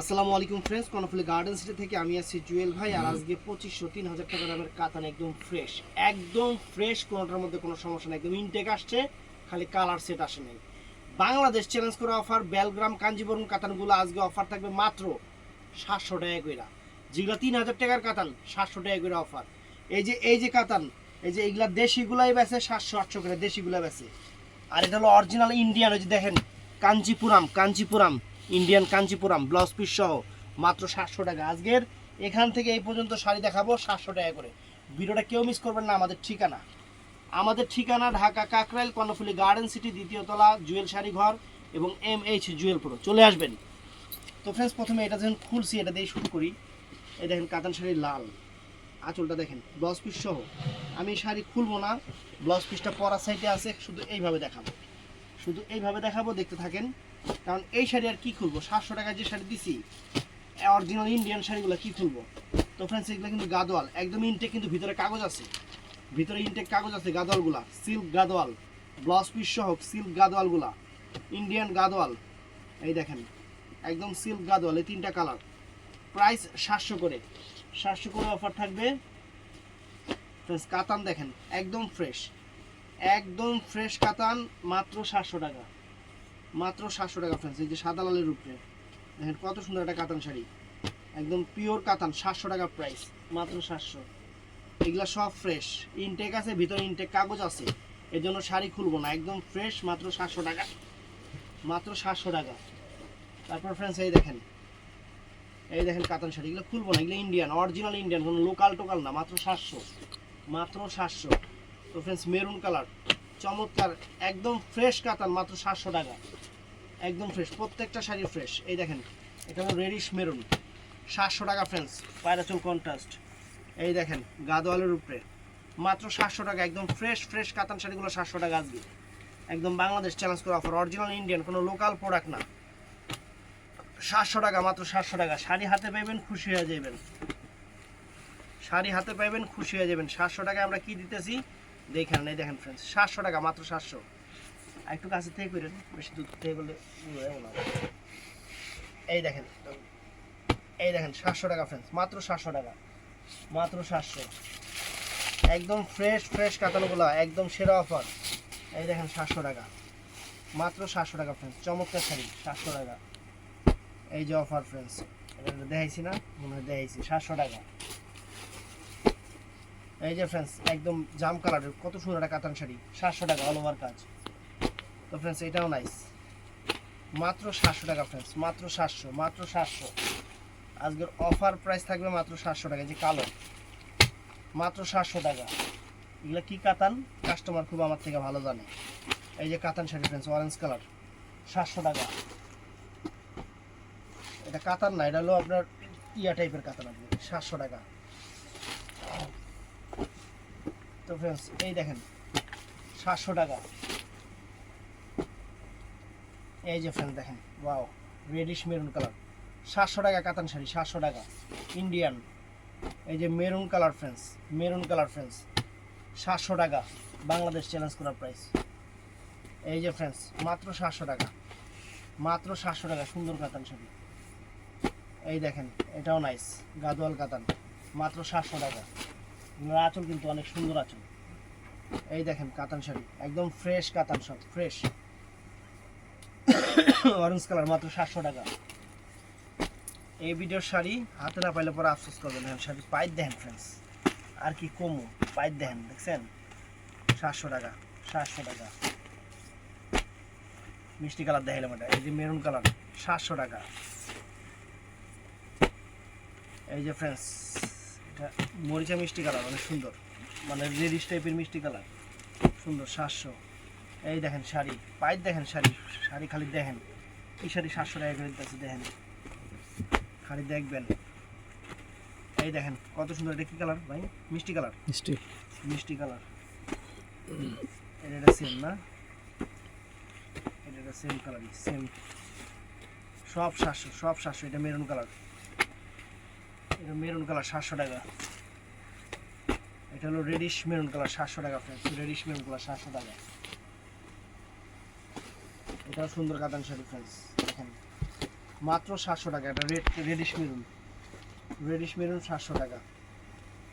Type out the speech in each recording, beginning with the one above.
আসসালামু আলাইকুম friends Karnaphuli garden city থেকে আমি আছি জুয়েল ভাই আর আজকে পঁচিশশো তিন হাজার টাকা দামের কাতান একদম ফ্রেশ একদম ফ্রেশ কোনোটার মধ্যে কোনো সমস্যা নেই একদম ইনটেক আসছে খালি কালার সেট আসে নাই। বাংলাদেশ চ্যালেঞ্জ করা অফার বেলগ্রাম কাঞ্জিবরম কাতানগুলো আজকে অফার থাকবে মাত্র সাতশো টাকা কইরা। যেগুলো তিন হাজার টাকার কাতান সাতশো টাকা করে অফার এই যে এই যে কাতান এই যে এইগুলা দেশিগুলাই বেছে সাতশো আটশো করে দেশিগুলা বেছে আর এটা হলো অরিজিনাল ইন্ডিয়ান ওই যে দেখেন Kanchipuram Kanchipuram Indian Kanchipuram blouse piece সহ মাত্র সাতশো টাকা। আজকের এখান থেকে এই পর্যন্ত শাড়ি দেখাবো সাতশো টাকা করে। ভিডিওটা কেউ মিস করবেন না, আমাদের ঠিকানা। আমাদের ঠিকানা ঢাকা কাকরাইল, কর্ণফুলি গার্ডেন সিটি দ্বিতীয় তলা, জুয়েল শাড়ি ঘর এবং এম এইচ জুয়েল প্রো চলে আসবেন। তো ফ্রেন্ডস প্রথমে এটা যখন খুলছি, এটা দিয়ে শুরু করি। এই দেখেন কাতান শাড়ি লাল। আঁচলটা দেখেন, ব্লাউজ পিস সহ। আমি শাড়ি খুলবো না, ব্লাউজ পিসটা পরা সাইডে আছে, শুধু এইভাবে দেখাবো। শুধু এইভাবে দেখাবো, দেখতে থাকেন। কারণ এই শাড়ি আর কি খুলবো? সাতশো টাকায় যে শাড়ি দিছি অরিজিনাল ইন্ডিয়ান শাড়িগুলো কি খুলবো? তো ফ্রেন্ডস এগুলো কিন্তু গাদোয়াল, একদম ইনটেক কিন্তু ভিতরে কাগজ আছে। ভিতরে ইনটেক কাগজ আছে গাদোয়ালগুলা সিল্ক গাদোয়াল ব্লাউজ পিস সহ সিল্ক গাদোয়ালগুলা ইন্ডিয়ান গাদোয়াল। এই দেখেন, একদম সিল্ক গাদোয়াল, এই তিনটা কালার প্রাইস সাতশো করে। সাতশো করে অফার থাকবে। ফ্রেন্ডস কাতান দেখেন, একদম ফ্রেশ একদম ফ্রেশ কাতান, মাত্র সাতশো টাকা। মাত্র সাতশো টাকা ফ্রেন্ডস এই যে সাদা লালের উপরে। দেখেন কত সুন্দর একটা কাতান শাড়ি। একদম পিওর কাতান, সাতশো টাকা প্রাইস মাত্র সাতশো। এগুলা সব ফ্রেশ ইনটেক আছে, ভিতরে ইনটেক কাগজ আছে। এর জন্য শাড়ি খুলবো না, একদম ফ্রেশ মাত্র সাতশো টাকা। মাত্র সাতশো টাকা। তারপর ফ্রেন্ডস এই দেখেন। এই দেখেন কাতান শাড়ি, এগুলো খুলবো না, এগুলো ইন্ডিয়ান অরিজিনাল ইন্ডিয়ান কোনো লোকাল টোকাল না, মাত্র সাতশো। মাত্র সাতশো। তো ফ্রেন্ডস মেরুন কালার চমৎকার, একদম ফ্রেশ কাতান, মাত্র সাতশো টাকা। একদম ফ্রেশ প্রত্যেকটা শাড়ি ফ্রেশ এই দেখেন, এটা হলো রেডিশ মেরুন সাতশো টাকা ফ্রেন্ডস পায়রাচুল কন্ট্রাস্ট এই দেখেন, গাদোয়ালের উপরে। মাত্র সাতশো টাকা, একদম ফ্রেশ ফ্রেশ কাতান শাড়িগুলো সাতশো টাকা আসবে একদম বাংলাদেশ চ্যালেঞ্জ করে অফার অরিজিনাল ইন্ডিয়ান কোনো লোকাল প্রোডাক্ট না। সাতশো টাকা, মাত্র সাতশো টাকা। শাড়ি হাতে পাইবেন, খুশি হয়ে যাবেন শাড়ি হাতে পাইবেন, খুশি হয়ে যাবেন সাতশো টাকা আমরা কি দিতেছি? দেখেন এই দেখেন ফ্রেন্ডস সাতশো টাকা, মাত্র সাতশো। আর একটু কাছে থেকে করেন, বেশি দূর থেকে ইয়ে এই দেখেন এই দেখেন, সাতশো টাকা ফ্রেন্ডস মাত্র সাতশো টাকা, মাত্র সাতশো। একদম ফ্রেশ ফ্রেশ কাতানোগুলো, একদম সেরা অফার এই দেখেন, সাতশো টাকা, মাত্র সাতশো টাকা ফ্রেন্ডস চমৎকার শাড়ি, সাতশো টাকা। এই যে অফার ফ্রেন্ডস এটা দেখাইছি না, মনে হয় দেখাইছি, সাতশো টাকা। এই যে ফ্রেন্ডস একদম জাম কালারের কত সুন্দর একটা কাতান শাড়ি, সাতশো টাকা অল ওভার কাজ। তো ফ্রেন্ডস এটাও নাইস মাত্র সাতশো টাকা ফ্রেন্ডস মাত্র সাতশো মাত্র সাতশো। আজকের অফার প্রাইস থাকবে মাত্র সাতশো টাকা যে কালো। মাত্র সাতশো টাকা। এগুলো কী কাতান কাস্টমার খুব আমার থেকে ভালো জানে। এই যে কাতান শাড়ি ফ্রেন্ডস অরেঞ্জ কালার সাতশো টাকা। এটা কাতান না, এটা হলো আপনার ইয়া টাইপের কাতান আপনি সাতশো টাকা। তো ফ্রেন্ডস এই দেখেন, সাতশো টাকা। এই যে ফ্রেন্ডস দেখেন ওয়াও রেডিশ মেরুন কালার সাতশো টাকা কাতান শাড়ি, সাতশো টাকা। ইন্ডিয়ান এই যে maroon colour friends maroon colour friends সাতশো টাকা। বাংলাদেশ চ্যালেঞ্জ করার প্রাইস এই যে ফ্রেন্ডস মাত্র সাতশো টাকা। মাত্র সাতশো টাকা, সুন্দর কাতান শাড়ি। এই দেখেন, এটাও নাইস গাদোয়াল কাতান। মাত্র সাতশো টাকা। এগুলোর আঁচল কিন্তু অনেক সুন্দর আঁচল। এই দেখেন কাতান শাড়ি, একদম ফ্রেশ কাতান সব ফ্রেশ অরেঞ্জ কালার মাত্র সাতশো টাকা। এই ভিডিওর শাড়ি হাতে না পাইলে পরে আফসোস করবেন দেখেন শাড়ি পাইট দেখেন ফ্রেন্ডস আর কি কমু, পাইট দেখেন, দেখছেন? সাতশো টাকা সাতশো টাকা। মিষ্টি কালার দেখাইলাম এটা, এই যে মেরুন কালার সাতশো টাকা। এই যে ফ্রেন্ডস এটা মরিচা মিষ্টি কালার অনেক সুন্দর। মানে রেডিশ টাইপের মিষ্টি কালার। সুন্দর সাতশো। এই দেখেন শাড়ি পাইপ দেখেন শাড়ি শাড়ি খালি দেখেন। কি শাড়ি সাতশো টাকা করে দিতেছে দেখেন। খালি দেখবেন। এই দেখেন কত সুন্দর এটা কি কালার ভাই? মিষ্টি কালার? মিষ্টি। মিষ্টি কালার। এটা এটা সেম না? এটা এটা সেম কালারই সেম সব সাতশো সব সাতশো এটা মেরুন কালার। এটা মেরুন কালার সাতশো টাকা। এটা হলো রেডিশ মেরুন কালার সাতশো টাকা ফ্রেন্ডস রেডিশ মেরুন কালার সাতশো টাকা। এটাও সুন্দর কাতান শাড়ি ফ্রেন্ডস দেখেন। মাত্র সাতশো টাকা, এটা red reddish maroon reddish maroon সাতশো টাকা।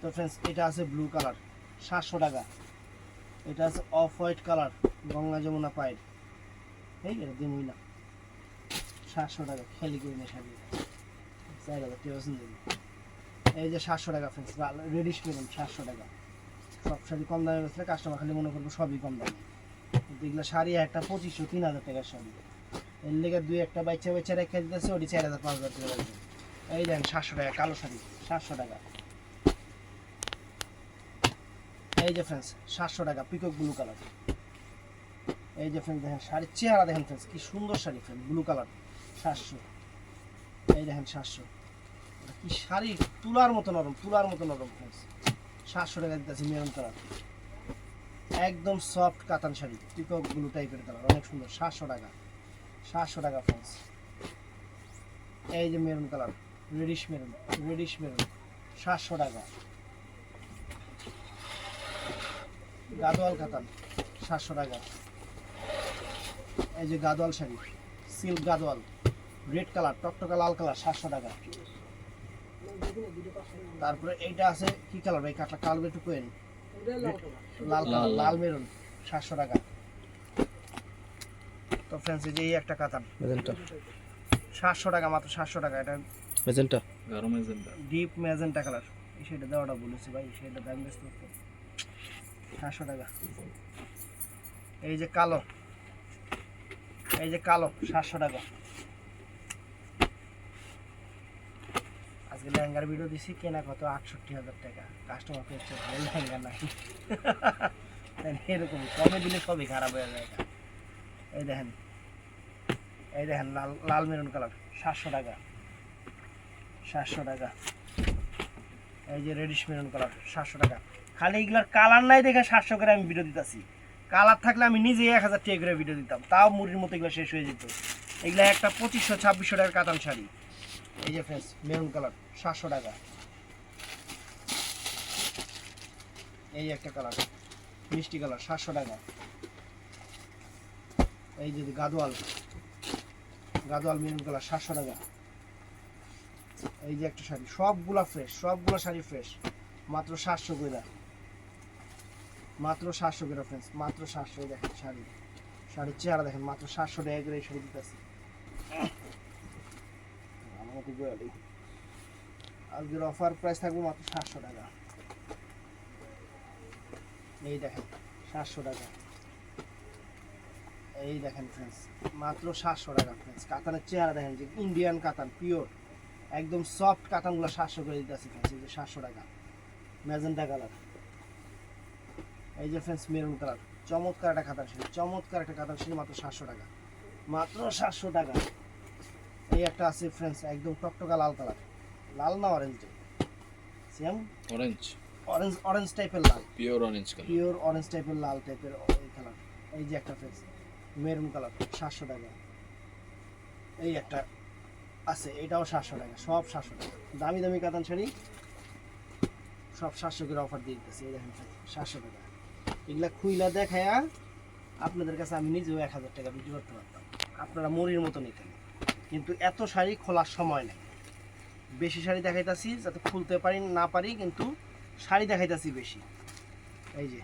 তো ফ্রেন্ডস এটা আছে ব্লু কালার সাতশো টাকা। এটা আছে off white colour Ganga Jamuna pied এই এটা দিনই না সাতশো টাকা, খেলি করি না শাড়ি। চার তিন হাজার টাকার শাড়ি। এই দেখেন সাতশো টাকা, কালো শাড়ি, সাতশো টাকা। এই যে ফ্রেন্ডস সাতশো টাকা পিকক ব্লু কালার এই যে ফ্রেন্ডস দেখেন, শাড়ির চেহারা দেখেন ফ্রেন্ডস কি সুন্দর শাড়ি ফ্রেন্ড ব্লু কালার সাতশো। এই দেখেন সাতশো। কি শাড়ি? তুলার মতো নরম, তুলার মতো নরম সাতশো টাকা দিতেছি মেরুন কালার। একদম সফট কাতান শাড়ি পিকক ব্লু টাইপের কালার, অনেক সুন্দর। সাতশো টাকা। সাতশো টাকা ফ্রেন্ডস এই যে maroon colour reddish maroon reddish maroon. সাতশো টাকা। গাদোয়াল কাতান, সাতশো টাকা। এই যে Gadwal sari silk Gadwal. Red colour টকটকা লাল কালার সাতশো টাকা। তারপরে এইটা আছে কি কালার ভাই? কাটলা কালার একটু কোয়েন লাল কালার লাল মেরুন সাতশো টাকা। তো ফ্রেন্ডস এই যে এই একটা কাতান। ম্যাজেন্টা সাতশো টাকা মাত্র সাতশো টাকা। এটা ম্যাজেন্টা গাঢ় ম্যাজেন্টা ডিপ ম্যাজেন্টা কালার এই সেটা দেওয়াটা বলেছি ভাই সেটা দাম বেশ সাতশো টাকা। এই যে কালো। এই যে কালো সাতশো টাকা। আজকে লেহেঙ্গার ভিডিও দিছি, কেনা কত? আটষট্টি হাজার টাকা। কাস্টমার পেয়েছে ভালো লেহেঙ্গা নাই। তাই এরকম কমে দিলে সবই খারাপ হয়ে যায়। এই দেখেন এই দেখেন লাল লাল মেরুন কালার সাতশো টাকা। সাতশো টাকা। এই যে রেডিশ মেরুন কালার সাতশো টাকা। খালি এগুলার কালার নাই দেখে সাতশো করে আমি ভিডিও দিতেছি। কালার থাকলে আমি নিজেই এক হাজার টাকা করে ভিডিও দিতাম। তাও মুড়ির মতো এগুলো শেষ হয়ে যেত। এগুলা একটা পঁচিশশো, ছাব্বিশশো টাকার কাতান শাড়ি। এই যে ফ্রেন্ডস মেরুন কালার সাতশো টাকা। এই একটা কালার মিষ্টি কালার সাতশো টাকা। এই যে গাদোয়াল গাদোয়াল মেরুন কালার সাতশো টাকা। এই যে একটা শাড়ি, সবগুলা ফ্রেশ সবগুলা শাড়ি ফ্রেশ মাত্র সাতশো করে মাত্র সাতশো করে ফ্রেন্ডস মাত্র সাতশো দেখেন শাড়ি। শাড়ির চেহারা দেখেন, মাত্র সাতশো টাকা করে এই শাড়ি দিতেছি। মতো গোয়ালি আজকের অফার প্রাইস থাকবে মাত্র সাতশো টাকা। এই দেখেন, সাতশো টাকা। এই দেখেন ফ্রেন্ডস মাত্র সাতশো টাকা ফ্রেন্ডস কাতানের চেহারা দেখেন যে ইন্ডিয়ান কাতান পিওর একদম সফট কাতানগুলো সাতশো করে দিতেছি ফ্রেন্ডস এই যে সাতশো টাকা। ম্যাজেন্টা কালার এই যে ফ্রেন্ডস মেরুন কালার চমৎকার একটা কাতান শাড়ি, চমৎকার একটা কাতান শাড়ি, মাত্র সাতশো টাকা। মাত্র সাতশো টাকা। এই একটা আছে ফ্রেন্ডস একদম টকটকা লাল কালার লাল না orange same orange orange orange টাইপের লাল। Pure orange colour pure orange টাইপের লাল টাইপের এই কালার এই যে একটা ফ্রেন্ডস মেরুন কালার সাতশো টাকা। এই একটা আছে এটাও সাতশো টাকা সব সাতশো টাকা। দামি দামি কাতান শাড়ি সব সাতশো করে অফার দিয়ে দিতেছি এই দেখেন সাতশো টাকা। এগুলা খুইলা দেখায়া আপনাদের কাছে আমি নিজেও এক হাজার টাকা বিক্রি করতে পারতাম। আপনারা মরির মতো নিতেন। কিন্তু এত শাড়ি খোলার সময় নেই। বেশি শাড়ি দেখাইতাছি যাতে খুলতে পারি, না পারি, কিন্তু শাড়ি দেখাইতাছি বেশি। এই যে,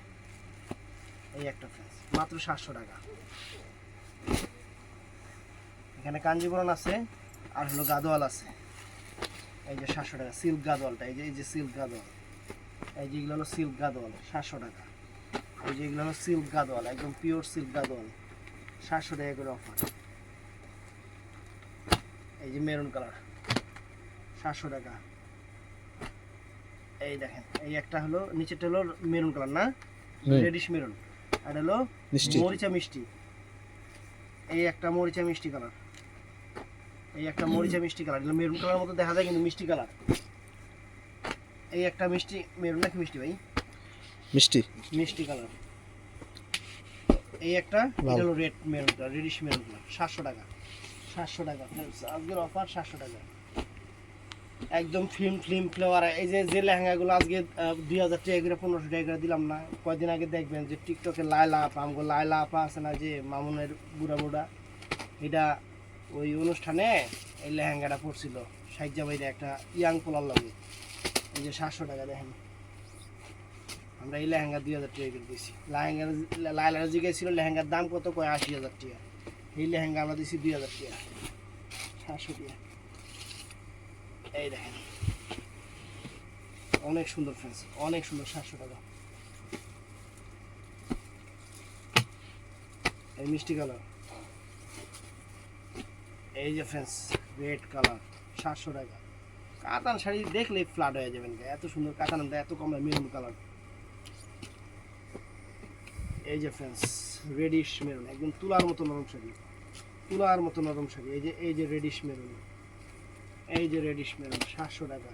এই একটা ফ্রেন্স মাত্র সাতশো টাকা। এখানে কাঞ্জিবরণ আছে, আর হলো গাদোয়াল আছে। এই যে সাতশো টাকা, সিল্ক গাদোয়ালটা, এই যে এই যে সিল্ক গাদোয়াল। এই যে এগুলো হলো সিল্ক গাদোয়াল, সাতশো টাকা। এই যে এগুলো হলো সিল্ক গাদোয়াল, একদম পিওর সিল্ক গাদোয়াল। সাতশো টাকা করে অফার এই যে মেরুন কালার সাতশো টাকা। এই দেখেন এই একটা হলো নিচেরটা হলো মেরুন কালার না? রেডিশ মেরুন আর হলো মরিচা মিষ্টি। এই একটা মরিচা মিষ্টি কালার এই একটা মরিচা মিষ্টি কালার এগুলো মেরুন কালার মতো দেখা যায় কিন্তু মিষ্টি কালার এই একটা মিষ্টি মেরুন নাকি মিষ্টি ভাই? মিষ্টি। মিষ্টি কালার এই একটা এটা হলো red maroon colour reddish maroon colour সাতশো টাকা। সাতশো টাকা। আজকের অফার সাতশো টাকা। একদম ফিল্ম ফিল্ম ফ্লেভার এই যে যে লেহেঙ্গাগুলো আজকে দুই হাজার টাকা করে, পনেরোশো টাকা করে দিলাম না, কয়দিন আগে দেখবেন যে টিকটকে লাইলা আপা, আমগো লাইলা আপা আছে না, যে মামুনের বুড়া বুড়া, এটা ওই অনুষ্ঠানে এই লেহেঙ্গাটা পড়ছিল সাইজা বাইরে একটা ইয়াং পোলার লাগে। এই যে সাতশো টাকা, দেখেন। আমরা এই লেহেঙ্গা দুই হাজার টাকা করে দিয়েছি। লেহেঙ্গার লাইলার জিজ্ঞেস লেহেঙ্গার দাম কত? কয়? আশি হাজার টাকা। এই লেহেঙ্গা আমরা দিয়েছি দুই হাজার টাকা। সাতশো টাকা। এই দেখেন। অনেক সুন্দর ফ্রেন্স অনেক সুন্দর, সাতশো টাকা। এই মিষ্টি কালার। এই যে ফ্রেন্স রেড কালার, সাতশো টাকা। কাতান শাড়ি দেখলেই ফ্ল্যাট হয়ে যাবেন এত সুন্দর কাতান, এত কম মেরুন কালার। এই যে ফ্রেন্স রেডিশ মেরুন একদম তুলার মতো নরম শাড়ি। তুলার মতো নরম শাড়ি এই যে এই যে রেডিশ মেরুন এই যে রেডিশ মেরুন সাতশো টাকা।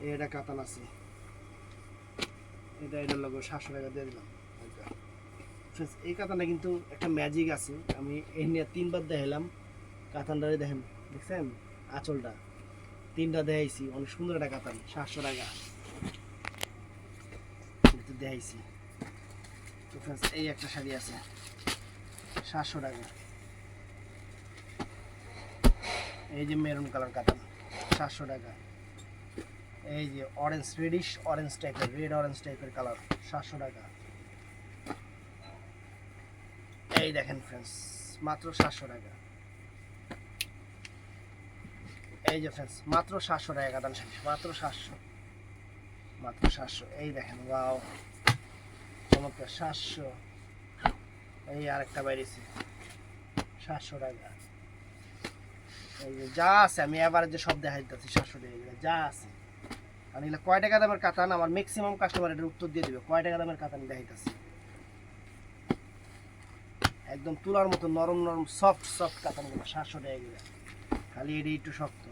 এটা কাতান আছে। এটা এটার লোক সাতশো টাকা দিয়ে দিলাম। হালকা। Friends, এই কাতানটা কিন্তু একটা ম্যাজিক আছে। আমি এই নিয়ে তিনবার দেখাইলাম। কাতানটারে দেখেন দেখছেন? আঁচলটা। তিনটা দেখাইছি। অনেক সুন্দর একটা কাতান সাতশো টাকা। দেখাইছি। Friends, এই একটা শাড়ি আছে। সাতশো টাকা। এই যে মেরুন কালার কাতান সাতশো টাকা। এই যে অরেঞ্জ রেডিশ অরেঞ্জ টাইপের রেড অরেঞ্জ টাইপের কালার সাতশো টাকা। এই দেখেন ফ্রেন্ডস মাত্র সাতশো টাকা। এই যে ফ্রেন্ডস মাত্র সাতশো টাকা কাতান শাড়ি মাত্র সাতশো। মাত্র সাতশো। এই দেখেন ওয়াও চমৎকার সাতশো। এই আরেকটা বাইরেছে। সাতশো টাকা। এই যে যা আছে, আমি এবারে যে সব দেখাই দিতেছি সাতশো টাকা যা আছে। আর এগুলো কয় টাকা দামের কাতান আমার ম্যাক্সিমাম কাস্টমার এটার উত্তর দিয়ে দিবে। কয় টাকা দামের কাতান দেখাইতেছি। একদম তুলার মতো নরম নরম সফট সফট কাতানগুলো সাতশো টাকা করে। খালি এটি একটু শক্ত।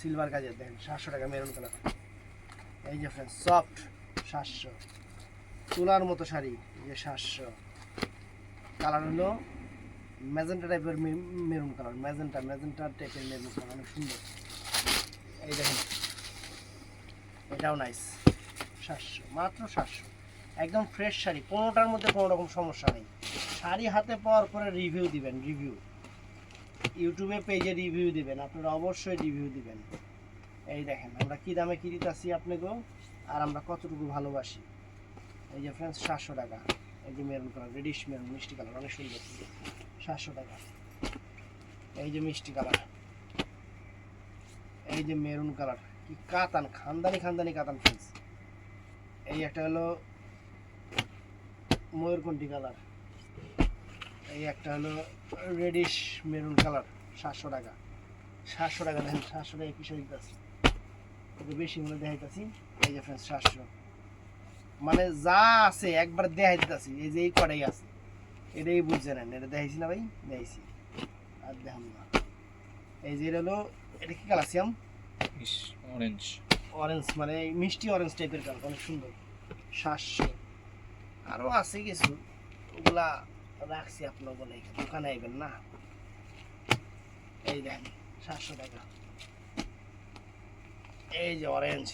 সিলভার কাজের দেখেন, সাতশো টাকা মেরুন কালার এই যে ফ্রেন্ড সফট সাতশো। তুলার মতো শাড়ি যে সাতশো। কালার হলো ম্যাজেন্টা টাইপের মেরুন কালার ম্যাজেন্টা ম্যাজেন্টা টাইপের মেরুন কালার অনেক সুন্দর। এই দেখেন, এটাও নাইস সাতশো, মাত্র সাতশো। একদম ফ্রেশ শাড়ি, কোনোটার মধ্যে কোনো রকম সমস্যা নেই। শাড়ি হাতে পাওয়ার পরে রিভিউ দিবেন রিভিউ ইউটিউবে পেজে রিভিউ দিবেন, আপনারা অবশ্যই রিভিউ দিবেন। এই দেখেন, আমরা কী দামে কি দিতেছি আপনাকেও, আর আমরা কতটুকু ভালোবাসি। এই যে ফ্রেন্ডস সাতশো টাকা। এই যে মেরুন কালার রেডিশ মেরুন মিষ্টি কালার অনেক সুন্দর। সাতশো টাকা। এই যে মিষ্টি কালার এই যে মেরুন কালার কি কাতান, খানদানি খানদানি কাতান ফ্রেন্ডস এই একটা হলো ময়ূরকণ্ঠী কালার এই একটা হলো রেডিশ মেরুন কালার সাতশো টাকা। সাতশো টাকা দেখেন, সাতশো টাকা কিসে দিতেছি বেশি মনে দেখাইতেছি। এই যে ফ্রেন্ডস সাতশো। মানে যা আছে একবার দেখাই দিতেছি এই যে এই কটাই আছে। এটাই বুঝছে নেন এটা দেখাইছি না ভাই দেখাইছি। আর দেখাম না। এই যে এটা হলো এটা কি কালার সিয়াম? অরেঞ্জ অরেঞ্জ মানে মিষ্টি অরেঞ্জ টাইপের কালার অনেক সুন্দর। সাতশো। আরও আছে কিছু ওগুলা রাখছি আপনার বলে দোকানে আইবেন না। এই দেখেন সাতশো টাকা। এই যে অরেঞ্জ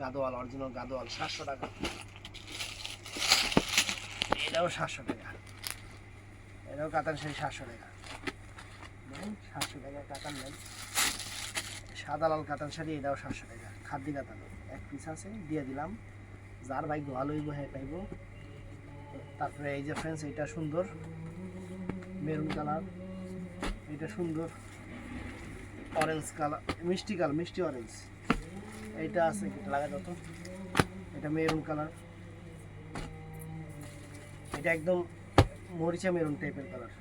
গাদোয়াল অরিজিনাল গাদোয়াল, সাতশো টাকা। এটাও সাতশো টাকা। এটাও কাতান সেই সাতশো টাকা। সাতশো টাকা কাতান নেন। সাদা লাল কাতান শাড়ি, এটাও সাতশো টাকা। খাদ্য কাতান, এক পিস আছে, দিয়ে দিলাম। যার ভাই ভালোই হ্যাঁ পাইব। তারপরে এই যে ফ্রেন্ডস এটা সুন্দর। মেরুন কালার, এটা সুন্দর। অরেঞ্জ কালার, মিষ্টি কালার, মিষ্টি অরেঞ্জ এইটা আছে এটা লাগা যত। এটা মেরুন কালার এটা একদম মরিচা মেরুন টাইপের কালার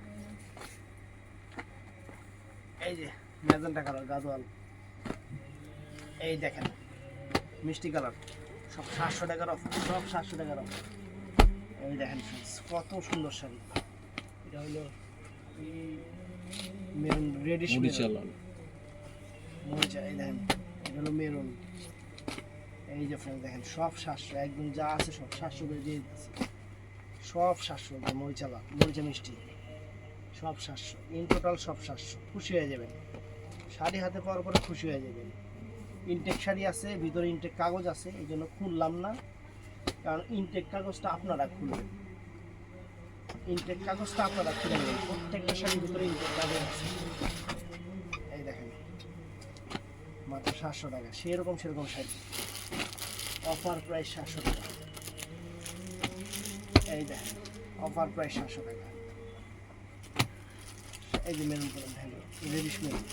এই যে ম্যাজেন্টা কালার গাদোয়াল এই দেখেন মিষ্টি কালার সব সাতশো টাকার অফার সব সাতশো টাকার অফার। এই দেখেন কত সুন্দর শাড়ি। এটা হলো মেরুন রেডিশ মরিচা লাল। মরিচা এই দেখেন এটা হলো মেরুন এই যে ফ্রেন্ড দেখেন, সব সাতশো একদম যা আছে সব সাতশো করে দিয়ে দিতেছে। সব সাতশো যে মরিচা লাল মরিচা মিষ্টি। সব সাতশো ইন টোটাল সব সাতশো খুশি হয়ে যাবেন। শাড়ি হাতে পাওয়ার পরে খুশি হয়ে যাবেন। ইনটেক শাড়ি আছে, ভিতরে ইনটেক কাগজ আছে, এই জন্য খুললাম না। কারণ ইনটেক কাগজটা আপনারা খুলবেন। ইনটেক কাগজটা আপনারা খুলে নেবেন। প্রত্যেকটা শাড়ির ভিতরে ইনটেক কাগজ আছে। এই দেখেন, মাত্র সাতশো টাকা, সেরকম সেরকম শাড়ি। অফার প্রাইস সাতশো টাকা এই দেখেন অফার প্রাইস সাতশো টাকা এই যে মেরুন কালার দেখেন রেডিশ মেরুন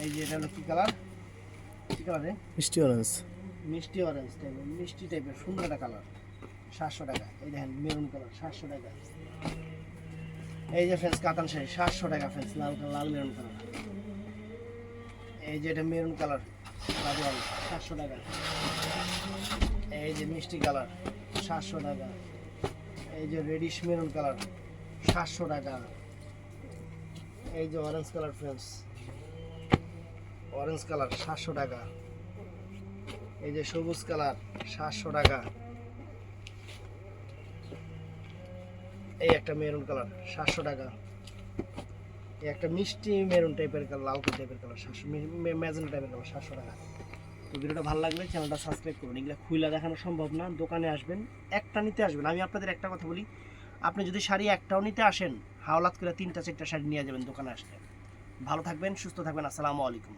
এই যে এটা হলো কি কালার কী কালার রে মিষ্টি অরেঞ্জ মিষ্টি অরেঞ্জ টাইপের মিষ্টি টাইপের সুন্দর একটা কালার সাতশো টাকা এই দেখেন মেরুন কালার সাতশো টাকা এই যে ফ্রেন্স কাতান শাড়ি সাতশো টাকা ফ্রেন্স লাল লাল মেরুন কালার এই যে এটা মেরুন কালার সাতশো টাকা এই যে মিষ্টি কালার, সাতশো টাকা। এই যে রেডিশ মেরুন কালার, সাতশো টাকা। এই যে orange colour friends orange colour, সাতশো টাকা। এই যে সবুজ কালার, সাতশো টাকা। এই একটা মেরুন কালার, সাতশো টাকা। এই একটা মিষ্টি মেরুন টাইপের কালার, লাল টাইপের কালার, সাতশো ম্যাজেন্টা টাইপের কালার, সাতশো টাকা। তো ভিডিওটা ভালো লাগলে চ্যানেলটা সাবস্ক্রাইব করুন এগুলো খুইলা দেখানো সম্ভব না। দোকানে আসবেন, একটা নিতে আসবেন। আমি আপনাদের একটা কথা বলি, আপনি যদি শাড়ি একটাও নিতে আসেন, হাওলাত করে তিনটা, চারটা শাড়ি নিয়ে যাবেন দোকানে আসলে। ভালো থাকবেন, সুস্থ থাকবেন, আসসালামু আলাইকুম।